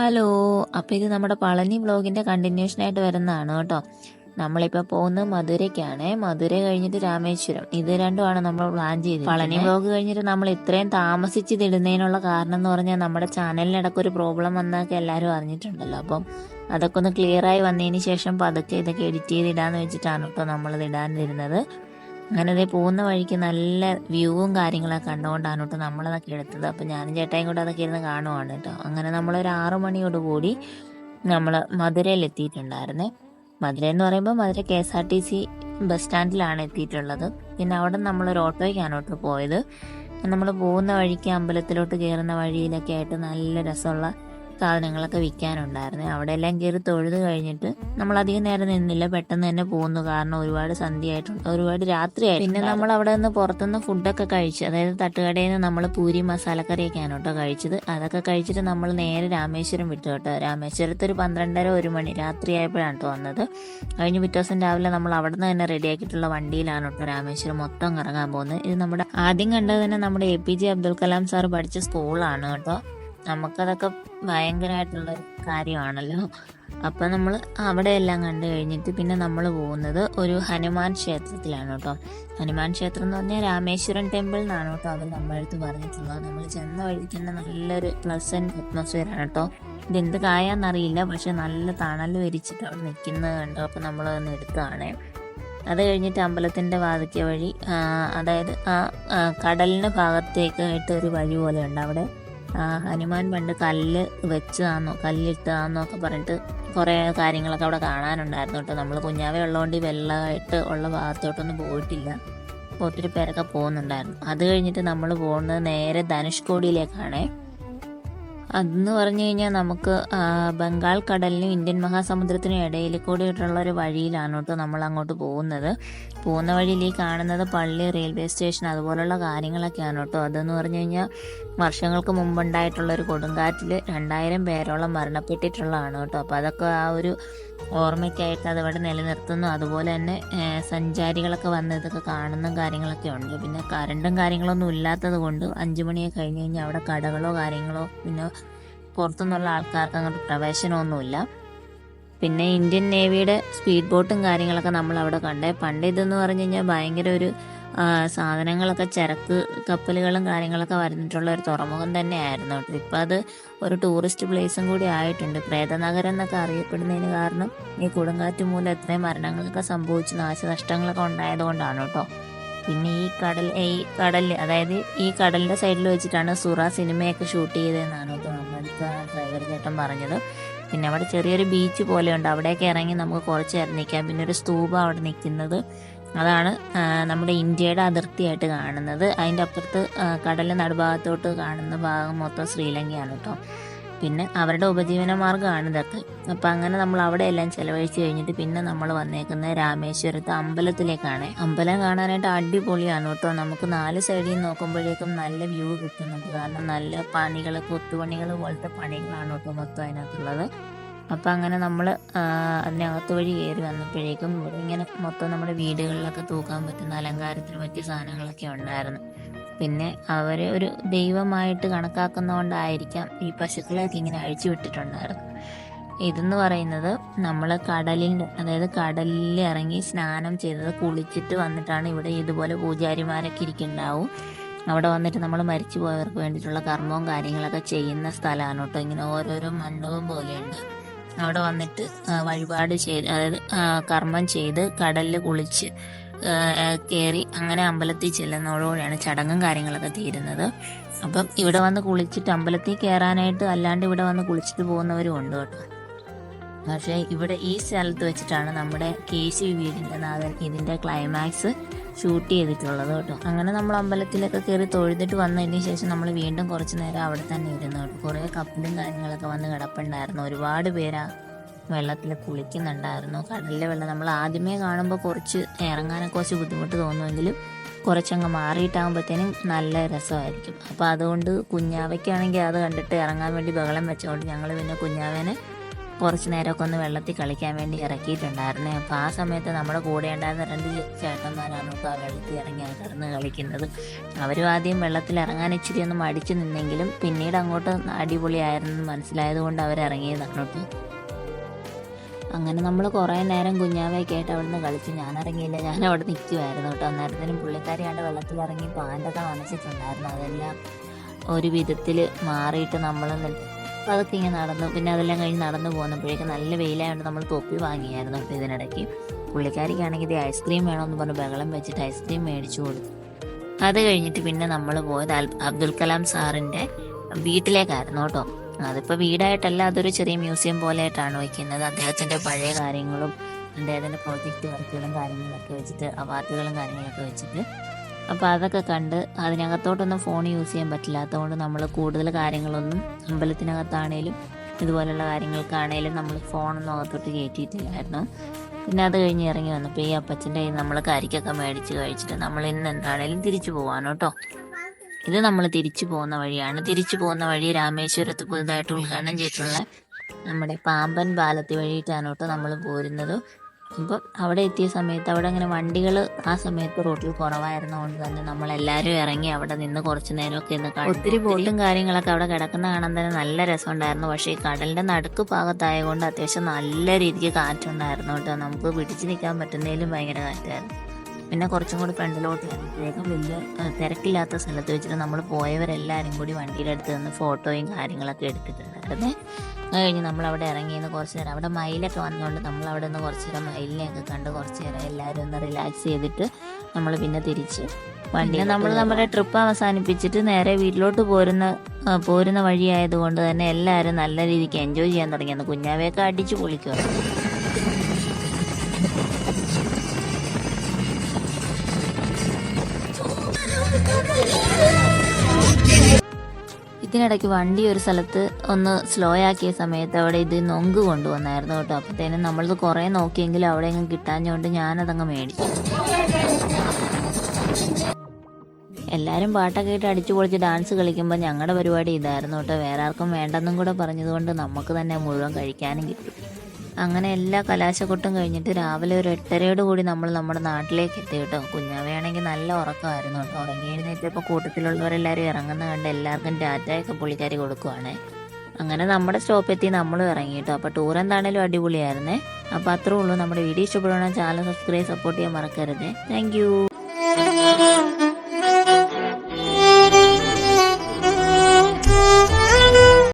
Hello അപ്പോൾ ഇത് നമ്മുടെ പളനി വ്ളോഗിന്റെ കണ്ടിന്യൂഷൻ ആയിട്ട് വരുന്നതാണ് കേട്ടോ. നമ്മളിപ്പോൾ പോകുന്നത് മധുരയ്ക്കാണ്. മധുര കഴിഞ്ഞിട്ട് രാമേശ്വരം. ഇത് രണ്ടുമാണ് നമ്മൾ പ്ലാൻ ചെയ്തത് പളനി വ്ളോഗ് കഴിഞ്ഞിട്ട് നമ്മൾ ഇത്രയും താമസിച്ച് തിടുന്നതിനുള്ള കാരണം എന്ന് പറഞ്ഞാൽ നമ്മുടെ ചാനലിനിടയ്ക്ക് ഒരു പ്രോബ്ലം വന്നൊക്കെ എല്ലാവരും അറിഞ്ഞിട്ടുണ്ടല്ലോ. അപ്പം അതൊക്കെ ഒന്ന് ക്ലിയറായി വന്നതിന് ശേഷം പതുക്കെ ഇതൊക്കെ എഡിറ്റ് ചെയ്ത് ഇടാന്ന് വെച്ചിട്ടാണ് കേട്ടോ നമ്മളിത് ഇടാനിരുന്നത് അങ്ങനെ അതേ പോകുന്ന വഴിക്ക് നല്ല വ്യൂവും കാര്യങ്ങളൊക്കെ കണ്ടുകൊണ്ടാണ് കേട്ടോ നമ്മളതൊക്കെ എടുത്തത്. അപ്പം ഞാനും ചേട്ടായും കൂടെ അതൊക്കെ ഇരുന്ന് കാണുവാണ് കേട്ടോ അങ്ങനെ നമ്മളൊരു ആറു മണിയോട് കൂടി നമ്മൾ മധുരയിൽ എത്തിയിട്ടുണ്ടായിരുന്നേ. മധുര എന്ന് പറയുമ്പോൾ Madurai K S R T C bus സ്റ്റാൻഡിലാണ് എത്തിയിട്ടുള്ളത്. പിന്നെ അവിടെ നമ്മളൊരു ഓട്ടോയ്ക്കാണ് കേട്ടോ പോയത്. നമ്മൾ പോകുന്ന വഴിക്ക് അമ്പലത്തിലോട്ട് കയറുന്ന വഴിയിലൊക്കെ ആയിട്ട് നല്ല രസമുള്ള സാധനങ്ങളൊക്കെ വിൽക്കാനുണ്ടായിരുന്നു. അവിടെ എല്ലാം കയറി തൊഴുത് കഴിഞ്ഞിട്ട് നമ്മൾ അധികം നേരം നിന്നില്ല. പെട്ടെന്ന് തന്നെ പോകുന്നു കാരണം ഒരുപാട് സന്ധ്യയായിട്ടുണ്ട്. ഒരുപാട് രാത്രിയായി പിന്നെ നമ്മൾ അവിടെ നിന്ന് പുറത്തുനിന്ന് ഫുഡൊക്കെ കഴിച്ചു അതായത് തട്ടുകടയിൽ നിന്ന് നമ്മൾ പൂരി മസാലക്കറിയൊക്കെയാണ് കേട്ടോ കഴിച്ചത്. അതൊക്കെ കഴിച്ചിട്ട് നമ്മൾ നേരെ രാമേശ്വരം വിട്ടു കേട്ടോ. രാമേശ്വരത്ത് ഒരു പന്ത്രണ്ടര ഒരു മണി രാത്രിയായപ്പോഴാണ് കേട്ടോ വന്നത്. കഴിഞ്ഞ പിറ്റേ ദിവസം രാവിലെ നമ്മൾ അവിടെ നിന്ന് തന്നെ റെഡിയാക്കിയിട്ടുള്ള വണ്ടിയിലാണ് കേട്ടോ രാമേശ്വരം മൊത്തം കറങ്ങാൻ പോകുന്നത്. ഇത് നമ്മുടെ ആദ്യം കണ്ടത് തന്നെ നമ്മുടെ A P J Abdul Kalam sir പഠിച്ച സ്കൂളാണ് കേട്ടോ. നമുക്കതൊക്കെ ഭയങ്കരമായിട്ടുള്ള കാര്യമാണല്ലോ. അപ്പം നമ്മൾ അവിടെ എല്ലാം കണ്ടു കഴിഞ്ഞിട്ട് പിന്നെ നമ്മൾ പോകുന്നത് ഒരു ഹനുമാൻ ക്ഷേത്രത്തിലാണ് കേട്ടോ. ഹനുമാൻ ക്ഷേത്രം എന്ന് പറഞ്ഞാൽ രാമേശ്വരം ടെമ്പിൾ എന്നാണ് കേട്ടോ അവർ നമ്മളടുത്ത് പറഞ്ഞിട്ടുള്ളത്. നമ്മൾ ചെന്ന വഴിക്ക് തന്നെ നല്ലൊരു പ്ലസന്റ് അറ്റ്മോസ്ഫിയർ ആണ് കേട്ടോ. ഇതെന്ത് കായാന്നറിയില്ല പക്ഷെ നല്ല തണൽ വരിച്ചിട്ട് അവിടെ നിൽക്കുന്നത് കണ്ടോ. അപ്പോൾ നമ്മൾ ഒന്ന് എടുത്തതാണ്. അത് കഴിഞ്ഞിട്ട് അമ്പലത്തിന്റെ വാതിക്ക വഴി അതായത് ആ കടലിന്റെ കടലിന് ഭാഗത്തേക്ക് ആയിട്ട് ഒരു വഴി പോലെ ഉണ്ട് അവിടെ. ഹനുമാൻ പണ്ട് കല്ല് വെച്ചതാന്നോ കല്ലിട്ടതാന്നോ ഒക്കെ പറഞ്ഞിട്ട് കുറേ കാര്യങ്ങളൊക്കെ അവിടെ കാണാനുണ്ടായിരുന്നു കേട്ടോ. നമ്മൾ കുഞ്ഞാവേ ഉള്ളതുകൊണ്ട് വെള്ളമായിട്ട് ഉള്ള ഭാഗത്തോട്ടൊന്നും പോയിട്ടില്ല. ഒത്തിരി പേരൊക്കെ പോകുന്നുണ്ടായിരുന്നു. അത് കഴിഞ്ഞിട്ട് നമ്മൾ പോകുന്നത് നേരെ ധനുഷ്കോടിയിലേക്കാണേ. അതെന്ന് പറഞ്ഞു കഴിഞ്ഞാൽ നമുക്ക് ബംഗാൾ കടലിനും ഇന്ത്യൻ മഹാസമുദ്രത്തിനും ഇടയിൽ കൂടിയിട്ടുള്ള ഒരു വഴിയിലാണ് കേട്ടോ നമ്മൾ അങ്ങോട്ട് പോകുന്നത്. പോകുന്ന വഴിയിൽ ഈ കാണുന്നത് പള്ളി റെയിൽവേ സ്റ്റേഷൻ അതുപോലുള്ള കാര്യങ്ങളൊക്കെയാണ് കേട്ടോ. അതെന്ന് പറഞ്ഞു കഴിഞ്ഞാൽ വർഷങ്ങൾക്ക് മുമ്പുണ്ടായിട്ടുള്ള ഒരു കൊടുങ്കാറ്റിൽ രണ്ടായിരം പേരോളം മരണപ്പെട്ടിട്ടുള്ളതാണ് കേട്ടോ. അപ്പോൾ അതൊക്കെ ആ ഒരു ഓർമ്മയ്ക്കായിട്ട് അതവിടെ നിലനിർത്തുന്നു. അതുപോലെ തന്നെ സഞ്ചാരികളൊക്കെ വന്ന് ഇതൊക്കെ കാണുന്ന കാര്യങ്ങളൊക്കെ ഉണ്ട്. പിന്നെ കറണ്ടും കാര്യങ്ങളൊന്നും ഇല്ലാത്തത് കൊണ്ട് അഞ്ചു മണിയൊക്കെ കഴിഞ്ഞ് കഴിഞ്ഞാൽ അവിടെ കടകളോ കാര്യങ്ങളോ പിന്നെ പുറത്തുനിന്നുള്ള ആൾക്കാർക്ക് അങ്ങോട്ട് പ്രവേശനമൊന്നുമില്ല. പിന്നെ ഇന്ത്യൻ നേവിയുടെ സ്പീഡ് ബോട്ടും കാര്യങ്ങളൊക്കെ നമ്മൾ അവിടെ കണ്ടേ. പണ്ട് ഇതെന്ന് പറഞ്ഞു കഴിഞ്ഞാൽ ഭയങ്കര ഒരു സാധനങ്ങളൊക്കെ ചരക്ക് കപ്പലുകളും കാര്യങ്ങളൊക്കെ വരുന്നിട്ടുള്ള ഒരു തുറമുഖം തന്നെയായിരുന്നു ഇപ്പം അത് ഒരു ടൂറിസ്റ്റ് പ്ലേസും കൂടി ആയിട്ടുണ്ട്. പ്രേതനഗരം എന്നൊക്കെ അറിയപ്പെടുന്നതിന് കാരണം ഈ കൊടുങ്കാറ്റ് മൂലം എത്രയും മരണങ്ങളൊക്കെ സംഭവിച്ച്. നാശനഷ്ടങ്ങളൊക്കെ ഉണ്ടായതുകൊണ്ടാണ് കേട്ടോ. പിന്നെ ഈ കടൽ ഈ കടലിൽ അതായത് ഈ കടലിന്റെ സൈഡിൽ വെച്ചിട്ടാണ് സുറ സിനിമയൊക്കെ ഷൂട്ട് ചെയ്തതെന്നാണ് ആ ഡ്രൈവർ ചേട്ടൻ പറഞ്ഞത്. പിന്നെ അവിടെ ചെറിയൊരു ബീച്ച് പോലെയുണ്ട്. അവിടെയൊക്കെ ഇറങ്ങി നമുക്ക് കുറച്ച് നേരം നിൽക്കാം. പിന്നെ ഒരു സ്തൂപം അവിടെ നിൽക്കുന്നത് അതാണ് നമ്മുടെ ഇന്ത്യയുടെ അതിർത്തിയായിട്ട് കാണുന്നത്. അതിന്റെ അപ്പുറത്ത് കടലിന്റെ നടുഭാഗത്തോട്ട് കാണുന്ന ഭാഗം മൊത്തം ശ്രീലങ്കയാണ് കേട്ടോ പിന്നെ അവരുടെ ഉപജീവന മാർഗമാണ് ഇതൊക്കെ. അപ്പം അങ്ങനെ നമ്മൾ അവിടെ എല്ലാം ചിലവഴിച്ച് കഴിഞ്ഞിട്ട് പിന്നെ നമ്മൾ വന്നേക്കുന്നത് രാമേശ്വരത്തെ അമ്പലത്തിലേക്കാണ്. അമ്പലം കാണാനായിട്ട് അടിപൊളിയാണ് കേട്ടോ നമുക്ക് നാല് സൈഡിൽ നിന്ന് നോക്കുമ്പോഴേക്കും നല്ല വ്യൂ കിട്ടുന്നുണ്ട്. കാരണം നല്ല പണികൾ കൊത്തുപണികൾ പോലത്തെ പണികളാണ് കേട്ടോ മൊത്തം അതിനകത്തുള്ളത്. അപ്പം അങ്ങനെ നമ്മൾ അതിനകത്ത് വഴി കയറി വന്നപ്പോഴേക്കും ഇങ്ങനെ മൊത്തം നമ്മുടെ വീടുകളിലൊക്കെ തൂക്കാൻ പറ്റുന്ന അലങ്കാരത്തിന് പറ്റിയ സാധനങ്ങളൊക്കെ ഉണ്ടായിരുന്നു. പിന്നെ അവരെ ഒരു ദൈവമായിട്ട് കണക്കാക്കുന്നതുകൊണ്ടായിരിക്കാം ഈ പശുക്കളെയൊക്കെ ഇങ്ങനെ അഴിച്ചു വിട്ടിട്ടുണ്ടായിരുന്നു ഇതെന്ന് പറയുന്നത് നമ്മൾ കടലിന്റെ അതായത് കടലിൽ ഇറങ്ങി സ്നാനം ചെയ്തത് കുളിച്ചിട്ട് വന്നിട്ടാണ് ഇവിടെ ഇതുപോലെ പൂജാരിമാരൊക്കെ ഇരിക്കുന്നുണ്ടാവും. അവിടെ വന്നിട്ട് നമ്മൾ മരിച്ചു പോയവർക്ക് വേണ്ടിയിട്ടുള്ള കർമ്മവും കാര്യങ്ങളൊക്കെ ചെയ്യുന്ന സ്ഥലമാണ് കേട്ടോ. ഇങ്ങനെ ഓരോരോ മണ്ഡപം പോലെയുണ്ട്. അവിടെ വന്നിട്ട് വഴിപാട് ചെയ്ത് അതായത് കർമ്മം ചെയ്ത് കടലിൽ കുളിച്ച് കയറി അങ്ങനെ അമ്പലത്തിൽ ചെല്ലുന്നതോടുകൂടിയാണ് ചടങ്ങും കാര്യങ്ങളൊക്കെ തീരുന്നത്. അപ്പം ഇവിടെ വന്ന് കുളിച്ചിട്ട് അമ്പലത്തിൽ കയറാനായിട്ട് അല്ലാണ്ട് ഇവിടെ വന്ന് കുളിച്ചിട്ട് പോകുന്നവരും ഉണ്ട് കേട്ടോ. പക്ഷേ ഇവിടെ ഈ സ്ഥലത്ത് വെച്ചിട്ടാണ് നമ്മുടെ കെ സി വീടിന്റെ നാഥൻ ഇതിന്റെ ക്ലൈമാക്സ് ഷൂട്ട് ചെയ്തിട്ടുള്ളത് കേട്ടോ. അങ്ങനെ നമ്മൾ അമ്പലത്തിലൊക്കെ കയറി തൊഴുതിട്ട് വന്നതിന് ശേഷം നമ്മൾ വീണ്ടും കുറച്ച് നേരം അവിടെ തന്നെ ഇരുന്നു കേട്ടോ. കുറേ കപ്പലും കാര്യങ്ങളൊക്കെ വന്ന് കിടപ്പുണ്ടായിരുന്നു. ഒരുപാട് പേരാ വെള്ളത്തിൽ കുളിക്കുന്നുണ്ടായിരുന്നു. കടലിലെ വെള്ളം നമ്മൾ ആദ്യമേ കാണുമ്പോൾ കുറച്ച് ഇറങ്ങാനൊക്കെ കുറച്ച് ബുദ്ധിമുട്ട് തോന്നുമെങ്കിലും കുറച്ചങ്ങ് മാറിയിട്ടാകുമ്പോഴത്തേനും നല്ല രസമായിരിക്കും. അപ്പോൾ അതുകൊണ്ട് കുഞ്ഞാവയ്ക്കാണെങ്കിൽ അത് കണ്ടിട്ട് ഇറങ്ങാൻ വേണ്ടി ബഹളം വെച്ചുകൊണ്ട് ഞങ്ങൾ പിന്നെ കുഞ്ഞാവേനെ കുറച്ച് നേരമൊക്കെ ഒന്ന് വെള്ളത്തിൽ കളിക്കാൻ വേണ്ടി ഇറക്കിയിട്ടുണ്ടായിരുന്നേ. അപ്പോൾ ആ സമയത്ത് നമ്മുടെ കൂടെ ഉണ്ടായിരുന്ന രണ്ട് ചേട്ടന്മാരാണ് ഇപ്പോൾ ആ വെള്ളത്തിൽ ഇറങ്ങി കിടന്ന് കളിക്കുന്നത്. അവരും ആദ്യം വെള്ളത്തിൽ ഇറങ്ങാൻ ഇച്ചിരി ഒന്ന് മടിച്ചു നിന്നെങ്കിലും പിന്നീട് അങ്ങോട്ട് അടിപൊളിയായിരുന്നു മനസ്സിലായത് കൊണ്ട് അവരിറങ്ങിയതാണ് കേട്ടോ. അങ്ങനെ നമ്മൾ കുറേ നേരം കുഞ്ഞാവയൊക്കെ ആയിട്ട് അവിടെ നിന്ന് കളിച്ചു. ഞാൻ ഇറങ്ങിയില്ല ഞാൻ അവിടെ നിൽക്കുമായിരുന്നു കേട്ടോ. അന്നേരത്തിനും പുള്ളിക്കാരി വെള്ളത്തിൽ ഇറങ്ങി പാന്റൊക്കെ നനച്ചിട്ടുണ്ടായിരുന്നു. അതെല്ലാം ഒരു വിധത്തിൽ മാറിയിട്ട് നമ്മൾ അതൊക്കെ ഇങ്ങനെ നടന്നു. പിന്നെ അതെല്ലാം കഴിഞ്ഞ് നടന്നു പോകുന്നപ്പോഴേക്കും നല്ല വെയിലായതുകൊണ്ട് നമ്മൾ തൊപ്പി വാങ്ങിയായിരുന്നു കേട്ടോ ഇതിനിടയ്ക്ക്. പുള്ളിക്കാരിക്കാണെങ്കിൽ ഇത് ഐസ്ക്രീം വേണമെന്ന് പറഞ്ഞ് ബഹളം വെച്ചിട്ട് ഐസ്ക്രീം മേടിച്ചു കൊടുത്തു. അത് കഴിഞ്ഞിട്ട് പിന്നെ നമ്മൾ പോയത് അബ്ദുൽ കലാം സാറിന്റെ വീട്ടിലേക്കായിരുന്നു കേട്ടോ. അതിപ്പോൾ വീടായിട്ടല്ല അതൊരു ചെറിയ മ്യൂസിയം പോലെയായിട്ടാണ് വയ്ക്കുന്നത്. അദ്ദേഹത്തിന്റെ പഴയ കാര്യങ്ങളും അദ്ദേഹത്തിന്റെ പ്രോജക്റ്റ് വർക്കുകളും കാര്യങ്ങളൊക്കെ വെച്ചിട്ട് അവാർഡുകളും കാര്യങ്ങളൊക്കെ വെച്ചിട്ട് അപ്പോൾ അതൊക്കെ കണ്ട് അതിനകത്തോട്ടൊന്നും ഫോൺ യൂസ് ചെയ്യാൻ പറ്റില്ലാത്തതുകൊണ്ട് നമ്മൾ കൂടുതൽ കാര്യങ്ങളൊന്നും അമ്പലത്തിനകത്താണേലും ഇതുപോലുള്ള കാര്യങ്ങൾക്കാണേലും നമ്മൾ ഫോണൊന്നും അകത്തോട്ട് കയറ്റിയിട്ടില്ലായിരുന്നു പിന്നെ അത് കഴിഞ്ഞ് ഇറങ്ങി വന്നപ്പോൾ ഈ അപ്പച്ചന്റെ കയ്യിൽ നമ്മൾ കരിക്കൊക്കെ മേടിച്ച് കഴിച്ചിട്ട് നമ്മൾ ഇന്ന് എന്താണേലും തിരിച്ചു പോവാണ് കേട്ടോ. ഇത് നമ്മൾ തിരിച്ചു പോകുന്ന വഴിയാണ്. തിരിച്ചു പോകുന്ന വഴി രാമേശ്വരത്ത് പുതുതായിട്ട് ഉദ്ഘാടനം ചെയ്തിട്ടുള്ള നമ്മുടെ പാമ്പൻ പാലത്തി വഴിയിട്ടാണ് കേട്ടോ നമ്മൾ പോരുന്നത്. അപ്പം അവിടെ എത്തിയ സമയത്ത് അവിടെ അങ്ങനെ വണ്ടികൾ ആ സമയത്ത് റോട്ടിൽ കുറവായിരുന്നതുകൊണ്ട് തന്നെ നമ്മളെല്ലാവരും ഇറങ്ങി അവിടെ നിന്ന് കുറച്ച് നേരമൊക്കെ ഇന്ന്. ഒത്തിരി ബോട്ടും കാര്യങ്ങളൊക്കെ അവിടെ കിടക്കുന്ന കാണാൻ തന്നെ നല്ല രസമുണ്ടായിരുന്നു. പക്ഷേ ഈ കടലിന്റെ നടുക്ക് ഭാഗത്തായതുകൊണ്ട് അത്യാവശ്യം നല്ല രീതിക്ക് കാറ്റുണ്ടായിരുന്നു കേട്ടോ. നമുക്ക് പിടിച്ചു നിൽക്കാൻ പറ്റുന്നതിലും ഭയങ്കര കാറ്റായിരുന്നു. പിന്നെ കുറച്ചും കൂടി ഫ്രണ്ടിലോട്ട് വരുമ്പോഴേക്കും വലിയ തിരക്കില്ലാത്ത സ്ഥലത്ത് വെച്ചിട്ട് നമ്മൾ പോയവരെല്ലാവരും കൂടി വണ്ടിയിലെടുത്ത് നിന്ന് ഫോട്ടോയും കാര്യങ്ങളൊക്കെ എടുത്തിട്ടുണ്ടായിരുന്നേ അത്? കഴിഞ്ഞ് നമ്മൾ അവിടെ ഇറങ്ങിയെന്ന് കുറച്ച് നേരം അവിടെ മയിലൊക്കെ വന്നുകൊണ്ട് നമ്മൾ അവിടെ നിന്ന് കുറച്ച് നേരം മയിലിനെയൊക്കെ കണ്ട് കുറച്ച് നേരം എല്ലാവരും ഒന്ന് റിലാക്സ് ചെയ്തിട്ട് നമ്മൾ പിന്നെ തിരിച്ച് വണ്ടി നമ്മൾ നമ്മുടെ ട്രിപ്പ് അവസാനിപ്പിച്ചിട്ട് നേരെ വീട്ടിലോട്ട് പോരുന്ന പോരുന്ന വഴിയായതുകൊണ്ട് തന്നെ എല്ലാവരും നല്ല രീതിക്ക് എൻജോയ് ചെയ്യാൻ തുടങ്ങിയെന്ന് കുഞ്ഞാവയൊക്കെ അടിച്ച് പൊളിക്കുക ഇതിനിടയ്ക്ക് വണ്ടി ഒരു സ്ഥലത്ത് ഒന്ന് സ്ലോ ആക്കിയ സമയത്ത് അവിടെ ഇത് നൊങ്ക് കൊണ്ടുവന്നായിരുന്നു കേട്ടോ. അപ്പത്തേനും നമ്മളത് കുറേ നോക്കിയെങ്കിലും അവിടെ എങ്ങും കിട്ടാഞ്ഞുകൊണ്ട് ഞാനതങ്ങ് മേടിച്ചു. എല്ലാവരും പാട്ടൊക്കെ ഇട്ട് അടിച്ചു പൊളിച്ച് ഡാൻസ് കളിക്കുമ്പോൾ ഞങ്ങളുടെ പരിപാടി ഇതായിരുന്നു കേട്ടോ. വേറെ ആർക്കും വേണ്ടെന്നും കൂടെ പറഞ്ഞതുകൊണ്ട് നമുക്ക് തന്നെ മുഴുവൻ കഴിക്കാനും കിട്ടും. അങ്ങനെ എല്ലാ കലാശക്കൊട്ടും കഴിഞ്ഞിട്ട് രാവിലെ ഒരു എട്ടരയോട് കൂടി നമ്മൾ നമ്മുടെ നാട്ടിലേക്ക് എത്തി കേട്ടോ. കുഞ്ഞാവയാണെങ്കിൽ നല്ല ഉറക്കമായിരുന്നു കേട്ടോ. ഉറങ്ങി എഴുന്നേറ്റപ്പോൾ കൂട്ടത്തിലുള്ളവരെല്ലാവരും ഇറങ്ങുന്ന കണ്ട് എല്ലാവർക്കും ഡാറ്റയൊക്കെ പുള്ളിക്കാരി കൊടുക്കുവാണേ. അങ്ങനെ നമ്മുടെ സ്റ്റോപ്പെത്തി നമ്മളും ഇറങ്ങി കേട്ടോ. അപ്പോൾ ടൂർ എന്താണേലും അടിപൊളിയായിരുന്നേ. അപ്പോൾ അത്രേ ഉള്ളൂ. നമ്മുടെ വീഡിയോ ഇഷ്ടപ്പെടുകയാണെങ്കിൽ ചാനൽ സബ്സ്ക്രൈബ് സപ്പോർട്ട് ചെയ്യാൻ മറക്കരുത്. താങ്ക്